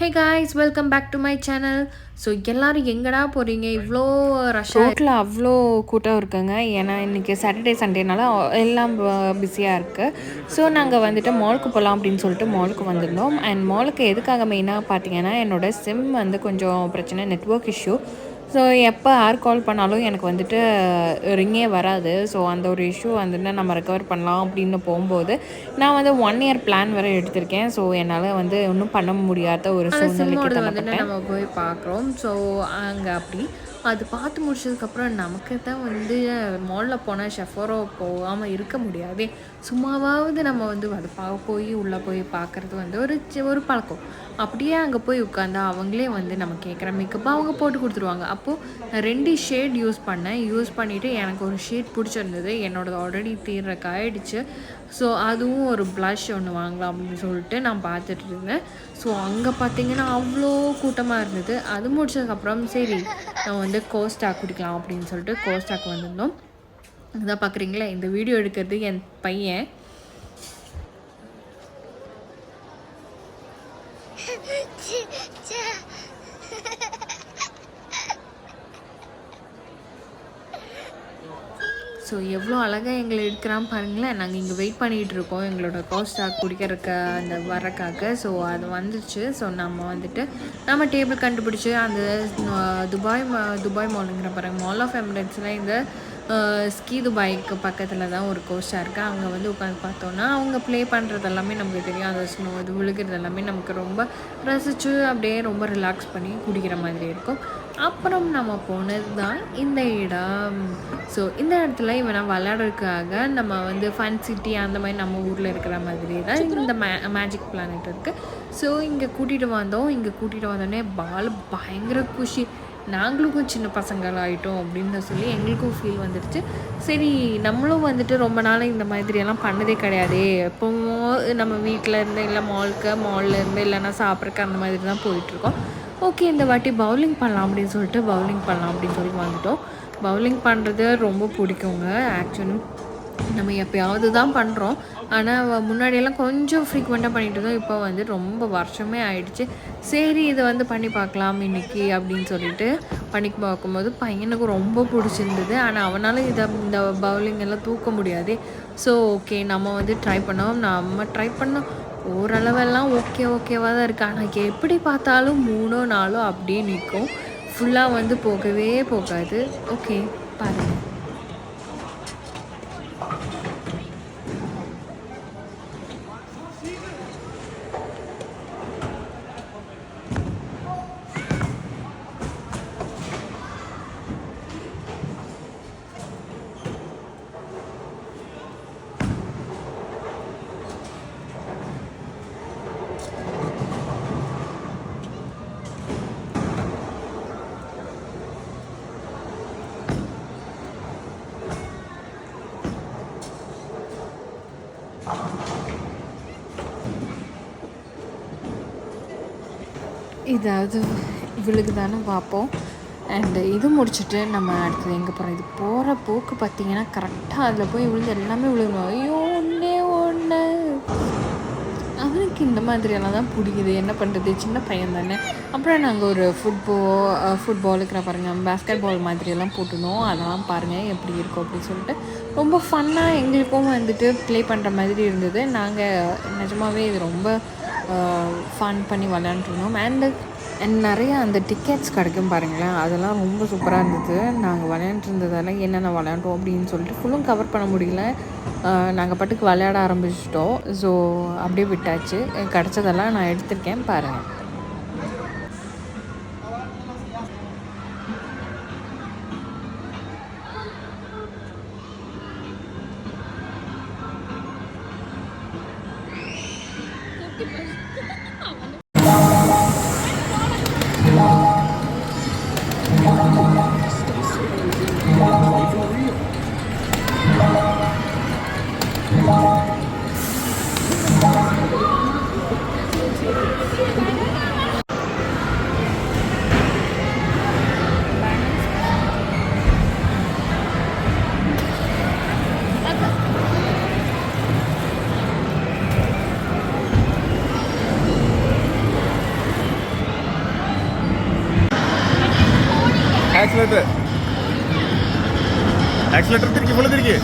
Hey guys welcome back to my channel so எல்லாரும் எங்கடா போகிறீங்க இவ்வளோ ரஷ் ரோட்டில் அவ்வளோ கூட்டம் இருக்குங்க. ஏன்னா இன்றைக்கி சாட்டர்டே சண்டேனால எல்லாம் பிஸியாக இருக்குது ஸோ நாங்கள் வந்துட்டு மாலுக்கு போகலாம் அப்படின்னு சொல்லிட்டு மாலுக்கு வந்திருந்தோம். அண்ட் மாலுக்கு எதுக்காக மெயினாக பார்த்தீங்கன்னா என்னோடய சிம் வந்து கொஞ்சம் பிரச்சனை நெட்ஒர்க் இஷ்யூ ஸோ எப்போ யார் கால் பண்ணாலும் எனக்கு வந்துட்டு ரிங்கே வராது. ஸோ அந்த ஒரு இஷ்யூ வந்துட்டு நம்ம ரெக்கவர் பண்ணலாம் அப்படின்னு போகும்போது நான் வந்து ஒன் இயர் பிளான் வேறு எடுத்திருக்கேன். ஸோ என்னால் வந்து ஒன்றும் பண்ண முடியாத ஒரு சூழ்நிலைக்கு நம்ம போய் பார்க்குறோம். ஸோ அங்கே அப்படி அது பார்த்து முடிச்சதுக்கப்புறம் நமக்கு தான் வந்து மாலில் போனால் ஷெஃபரோ போகாமல் இருக்க முடியாதே. சும்மாவாவது நம்ம வந்து அதை பா போய் உள்ளே போய் பார்க்குறது வந்து ஒரு ஒரு பழக்கம். அப்படியே அங்கே போய் உட்காந்தா அவங்களே வந்து நம்ம கேட்குற மேக்கப் அவங்க போட்டு கொடுத்துருவாங்க. அப்போது ரெண்டு ஷேட் யூஸ் பண்ணேன். யூஸ் பண்ணிவிட்டு எனக்கு ஒரு ஷேட் பிடிச்சிருந்தது. என்னோடது ஆல்ரெடி தீர்றக்கு ஆயிடுச்சு ஸோ அதுவும் ஒரு ப்ளஷ் ஒன்று வாங்கலாம் அப்படின்னு சொல்லிட்டு நான் பார்த்துட்டு இருந்தேன். ஸோ அங்கே பார்த்தீங்கன்னா அவ்வளோ கூட்டமாக இருந்தது. அது முடிச்சதுக்கப்புறம் சரி நம்ம வந்து கோஸ்டாக் குடிக்கலாம் அப்படின்னு சொல்லிட்டு கோஸ்டாக் வந்திருந்தோம். இதான் பார்க்குறீங்களா? இந்த வீடியோ எடுக்கிறது என் பையன். ஸோ எவ்வளோ அழகாக எங்களை எடுக்கிறான் பாருங்களேன். நாங்கள் இங்கே வெயிட் பண்ணிகிட்டு இருக்கோம். எங்களோட கோஸ்டாக் குடிக்கிறக்க அந்த வரக்காக ஸோ அது வந்துச்சு. ஸோ நம்ம வந்துட்டு நம்ம டேபிள் கண்டுபிடிச்சி அந்த துபாய் மா- துபாய் மாலுங்கிற பாருங்க. மால் ஆஃப் எமிரேட்ஸில் இந்த ஸ்கி ஸ்கீ துபாய்க்கு பக்கத்தில் தான் ஒரு கோஸ்டாக இருக்குது அங்கே வந்து உட்காந்து பார்த்தோன்னா அவங்க ப்ளே பண்ணுறது எல்லாமே நமக்கு தெரியும். அந்த ஸ்னோ இது விழுகிறது எல்லாமே நமக்கு ரொம்ப ரசித்து அப்படியே ரொம்ப ரிலாக்ஸ் பண்ணி குடிக்கிற மாதிரி இருக்கும். அப்புறம் நம்ம போனது தான் இந்த இடம். ஸோ இந்த இடத்துல இவனை விளையாடுறதுக்காக நம்ம வந்து ஃபன் சிட்டி அந்த மாதிரி நம்ம ஊரில் இருக்கிற மாதிரி தான் இந்த மே மேஜிக் பிளானட் இருக்குது ஸோ இங்கே கூட்டிகிட்டு வந்தோம். இங்கே கூட்டிகிட்டு வந்தோடனே பால் பயங்கர குஷி. நாங்களுக்கும் சின்ன பசங்கள் ஆகிட்டோம் அப்படின்னு சொல்லி எங்களுக்கும் ஃபீல் வந்துடுச்சு. சரி நம்மளும் வந்துட்டு ரொம்ப நாள் இந்த மாதிரியெல்லாம் பண்ணதே கிடையாதே. எப்போவும் நம்ம வீட்டில் இருந்து இல்லை மாலுக்கு மால்ல இருந்து இல்லைன்னா சாப்பிட்றக்கு அந்த மாதிரி தான் போயிட்டுருக்கோம் ஓகே இந்த வாட்டி பவுலிங் பண்ணலாம் அப்படின்னு சொல்லிட்டு பவுலிங் பண்ணலாம் அப்படின்னு சொல்லி வந்துட்டோம். பவுலிங் பண்ணுறது ரொம்ப பிடிக்குங்க. ஆக்சுவலி நம்ம எப்பயாவது தான் பண்ணுறோம் ஆனால் முன்னாடியெல்லாம் கொஞ்சம் ஃப்ரீக்வெண்ட்டாக பண்ணிட்டு இருந்தோம். இப்போ வந்து ரொம்ப வருஷமே ஆயிடுச்சு. சரி இதை வந்து பண்ணி பார்க்கலாம் இன்னைக்கு அப்படின்னு சொல்லிட்டு பண்ணி பார்க்கும்போது பையனுக்கு ரொம்ப பிடிச்சிருந்தது. ஆனால் அவனால் இதை இந்த பவுலிங் எல்லாம் தூக்க முடியாது. ஸோ ஓகே நம்ம வந்து ட்ரை பண்ணோம். நம்ம ட்ரை பண்ணோம். ஓரளவெல்லாம் ஓகே ஓகேவாக தான் இருக்குது ஆனால் எப்படி பார்த்தாலும் மூணோ நாளோ அப்படியே நிற்கும் ஃபுல்லாக வந்து போகவே போகாது. ஓகே பாருங்கள் இதாவது இவளுக்கு தானே பார்ப்போம். அண்டு இது முடிச்சுட்டு நம்ம அடுத்தது எங்கே போகிறோம் இது போகிற போக்கு பார்த்தீங்கன்னா கரெக்டாக அதில் போய் விழுந்து எல்லாமே விழுகணும் ஐயோ ஒன்று எனக்கு இந்த மாதிரியெல்லாம் தான் பிடிக்குது. என்ன பண்ணுறது சின்ன பையன் தானே. அப்புறம் நாங்கள் ஒரு ஃபுட்பால் இருக்கிற பாருங்கள் பேஸ்கெட் பால் மாதிரியெல்லாம் போட்டுனோம் அதெல்லாம் பாருங்கள் எப்படி இருக்கும் அப்படின்னு சொல்லிட்டு. ரொம்ப ஃபன்னாக எங்களுக்கும் வந்துட்டு ப்ளே பண்ணுற மாதிரி இருந்தது. நாங்கள் நிஜமாவே இது ரொம்ப ஃபன் பண்ணி விளையாண்டுருந்தோம் அண்டு நிறைய அந்த டிக்கெட்ஸ் கிடைக்கும் பாருங்களேன். அதெல்லாம் ரொம்ப சூப்பராக இருந்தது. நாங்கள் விளையாண்டுருந்ததால என்னென்ன விளையாண்டோம் அப்படின்னு சொல்லிட்டு ஃபுல்லும் கவர் பண்ண முடியல. நாங்கள் பாட்டுக்கு விளையாட ஆரம்பிச்சிட்டோம். ஸோ அப்படியே விட்டாச்சு. கிடச்சதெல்லாம் நான் எடுத்திருக்கேன் பாருங்கள் ലെറ്റർ തിരിക്കും ഇവിടെ തിരിക്കേ.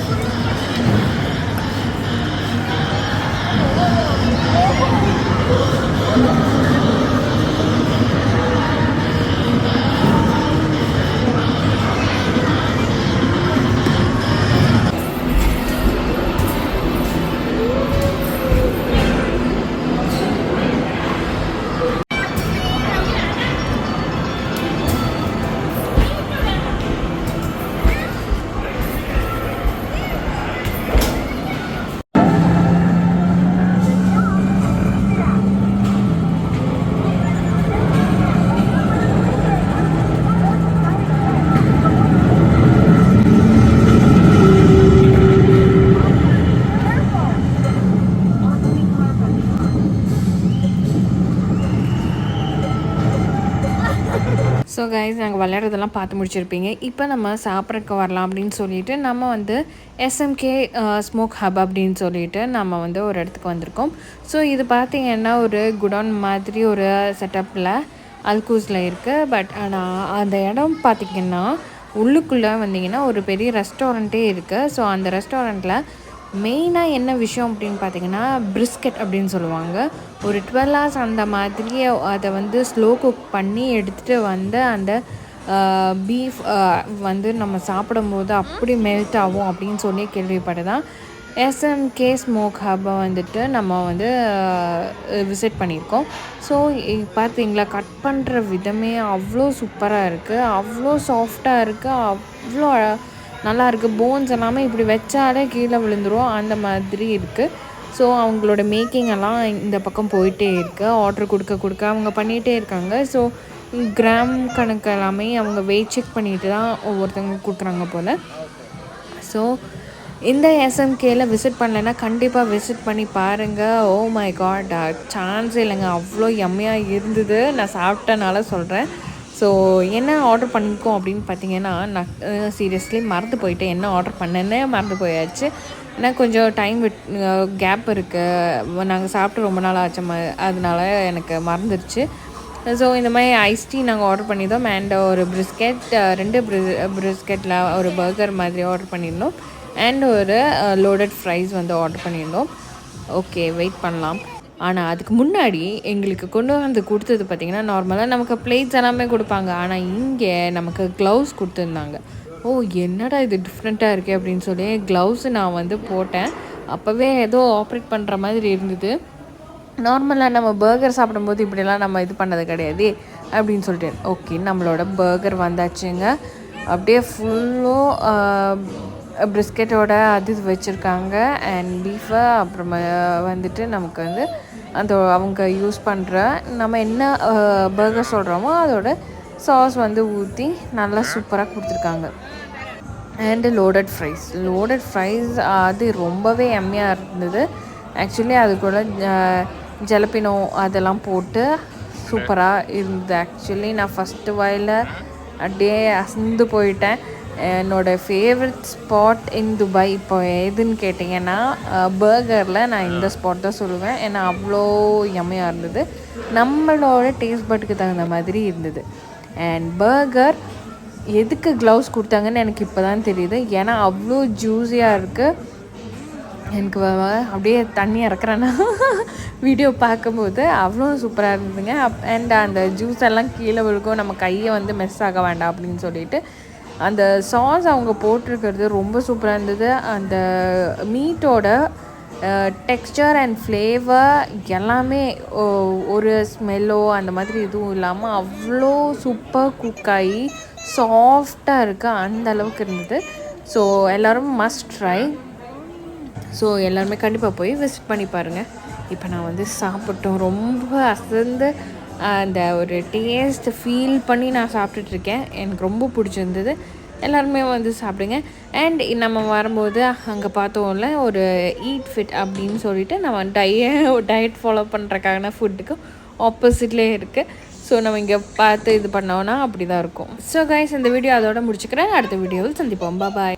கைஸ் நாங்கள் விளையாடுறதெல்லாம் பார்த்து முடிச்சிருப்பீங்க. இப்போ நம்ம சாப்பிட்றதுக்கு வரலாம் அப்படின்னு சொல்லிட்டு நம்ம வந்து எஸ்எம்கே ஸ்மோக் ஹப் அப்படின்னு சொல்லிட்டு நம்ம வந்து ஒரு இடத்துக்கு வந்திருக்கோம். ஸோ இது பார்த்தீங்கன்னா ஒரு குடோன் மாதிரி ஒரு செட்டப்பில் அல்கூஸில் இருக்குது பட் ஆனால் அந்த இடம் பார்த்திங்கன்னா உள்ளுக்குள்ளே வந்தீங்கன்னா ஒரு பெரிய ரெஸ்டாரண்ட்டே இருக்குது ஸோ அந்த ரெஸ்டாரண்ட்டில் மெயினாக என்ன விஷயம் அப்படின்னு பார்த்தீங்கன்னா பிரிஸ்கெட் அப்படின்னு சொல்லுவாங்க. ஒரு டுவெல் ஹவர்ஸ் அந்த மாதிரி அதை வந்து ஸ்லோ குக் பண்ணி எடுத்துகிட்டு வந்து அந்த பீஃப் வந்து நம்ம சாப்பிடும்போது அப்படி மெல்ட் ஆகும் அப்படின்னு சொல்லி கேள்விப்பட்டதான். எஸ்எம்கே ஸ்மோக் ஹப்பை வந்துட்டு நம்ம வந்து விசிட் பண்ணியிருக்கோம். ஸோ பார்த்தீங்களா கட் பண்ணுற விதமே அவ்வளோ சூப்பராக இருக்குது அவ்வளோ சாஃப்டாக இருக்குது அவ்வளோ நல்லாயிருக்கு. போன்ஸ் எல்லாமே இப்படி வச்சாலே கீழே விழுந்துடும் அந்த மாதிரி இருக்குது ஸோ அவங்களோட மேக்கிங் எல்லாம் இந்த பக்கம் போயிட்டே இருக்குது ஆர்டர் கொடுக்க கொடுக்க அவங்க பண்ணிகிட்டே இருக்காங்க. ஸோ கிராம் கணக்கு எல்லாமே அவங்க வெயிட் செக் பண்ணிட்டு தான் ஒவ்வொருத்தவங்க கொடுக்குறாங்க போல். ஸோ இந்த எஸ்எம்கேல விசிட் பண்ணலைன்னா கண்டிப்பாக விசிட் பண்ணி பாருங்கள் ஓ மை காட் சான்ஸ் இல்லைங்க. அவ்வளோ எம்மையாக இருந்தது. நான் சாப்பிட்டனால சொல்கிறேன் ஸோ என்ன ஆர்டர் பண்ணிருக்கோம் அப்படின்னு பார்த்தீங்கன்னா நான் சீரியஸ்லி மறந்து போயிட்டேன். என்ன ஆர்டர் பண்ணேன்னே மறந்து போயாச்சு. ஏன்னா கொஞ்சம் டைம் விட் கேப் இருக்குது நாங்கள் சாப்பிட்டு ரொம்ப நாள் ஆச்சு. ம- அதனால எனக்கு மறந்துருச்சு. ஸோ இந்த மாதிரி ஐஸ் டீ நாங்கள் ஆர்டர் பண்ணியிருந்தோம். அண்ட் ஒரு பிரிஸ்கெட் ரெண்டு பிரிஸ்கெட்டில் ஒரு பர்கர் மாதிரி ஆர்டர் பண்ணியிருந்தோம். அண்ட் ஒரு லோடட் ஃப்ரைஸ் வந்து ஆர்டர் பண்ணியிருந்தோம். ஓகே வெயிட் பண்ணலாம். ஆனால் அதுக்கு முன்னாடி எங்களுக்கு கொண்டு வந்து கொடுத்தது பார்த்திங்கன்னா நார்மலாக நமக்கு பிளேட்ஸ் எல்லாமே கொடுப்பாங்க. ஆனால் இங்கே நமக்கு க்ளவுஸ் கொடுத்துருந்தாங்க. ஓ என்னடா இது டிஃப்ரெண்ட்டாக இருக்குது அப்படின்னு சொல்லி க்ளவுஸ் நான் வந்து போட்டேன். அப்போவே ஏதோ ஆப்ரேட் பண்ணுற மாதிரி இருந்தது. நார்மலாக நம்ம பர்கர் சாப்பிடும்போது இப்படிலாம் நம்ம இது பண்ணது கிடையாது அப்படின்னு சொல்லிட்டு. ஓகே நம்மளோட பர்கர் வந்தாச்சுங்க. அப்படியே ஃபுல்லும் பிரிஸ்கெட்டோட அது இது வச்சுருக்காங்க அண்ட் பீஃபை அப்புறமா வந்துட்டு நமக்கு வந்து அந்த அவங்க யூஸ் பண்ணுற நம்ம என்ன பர்கர் சொல்கிறோமோ அதோட சாஸ் வந்து ஊற்றி நல்லா சூப்பராக கொடுத்துருக்காங்க. And loaded fries loaded fries அது ரொம்பவே எம்மையாக இருந்தது. ஆக்சுவலி அது கூட ஜலப்பினோ அதெல்லாம் போட்டு சூப்பராக இருந்தது. ஆக்சுவலி நான் ஃபஸ்ட்டு வாயில் அப்படியே அசந்து போயிட்டேன். என்னோட ஃபேவரட் ஸ்பாட் இன் துபாய் இப்போ எதுன்னு கேட்டிங்கன்னா பர்கரில் நான் இந்த ஸ்பாட் தான் சொல்லுவேன். ஏன்னா அவ்வளோ எம்மையாக இருந்தது. நம்மளோட டேஸ்ட் பட்டுக்கு தகுந்த மாதிரி இருந்தது. அண்ட் பர்கர் எதுக்கு க்ளவுஸ் கொடுத்தாங்கன்னு எனக்கு இப்போ தான் தெரியுது. ஏன்னா அவ்வளோ ஜூஸியாக இருக்குது எனக்கு அப்படியே தண்ணி இறக்குறேன்னா வீடியோ பார்க்கும்போது அவ்வளோ சூப்பராக இருந்ததுங்க. அண்ட் அந்த ஜூஸ் எல்லாம் கீழே விழுக்கும். நம்ம கையை வந்து மெஸ் ஆக வேண்டாம் அப்படின்னு சொல்லிட்டு அந்த சாஸ் அவங்க போட்டிருக்கிறது ரொம்ப சூப்பராக இருந்தது. அந்த மீட்டோட டெக்ஸ்சர் அண்ட் ஃப்ளேவர் எல்லாமே ஒரு ஸ்மெல்லோ அந்த மாதிரி எதுவும் இல்லாமல் அவ்வளோ சூப்பர் குக் ஆகி சாஃப்டாக இருக்குது அந்த அளவுக்கு இருந்தது. ஸோ எல்லோரும் மஸ்ட் ட்ரை ஸோ எல்லாருமே கண்டிப்பாக போய் விசிட் பண்ணி பாருங்கள் இப்போ நான் வந்து சாப்பிட்டோம். ரொம்ப அசந்து அந்த ஒரு டேஸ்ட் ஃபீல் பண்ணி நான் சாப்பிட்டுட்ருக்கேன். எனக்கு ரொம்ப பிடிச்சிருந்தது. எல்லாருமே வந்து சாப்பிடுங்க. அண்ட் நம்ம வரும்போது அங்கே பார்த்தோம்ல ஒரு ஈட் ஃபிட் அப்படின்னு சொல்லிட்டு நம்ம டய டயட் ஃபாலோ பண்ணுறக்கான ஃபுட்டுக்கு ஆப்போசிட்லேயே இருக்குது ஸோ நம்ம இங்கே பார்த்து இது பண்ணோன்னா அப்படி தான் இருக்கும். ஸோ கைஸ் இந்த வீடியோ அதோட முடிச்சுக்கிறேன். அடுத்த வீடியோவில் சந்திப்போம். பாய்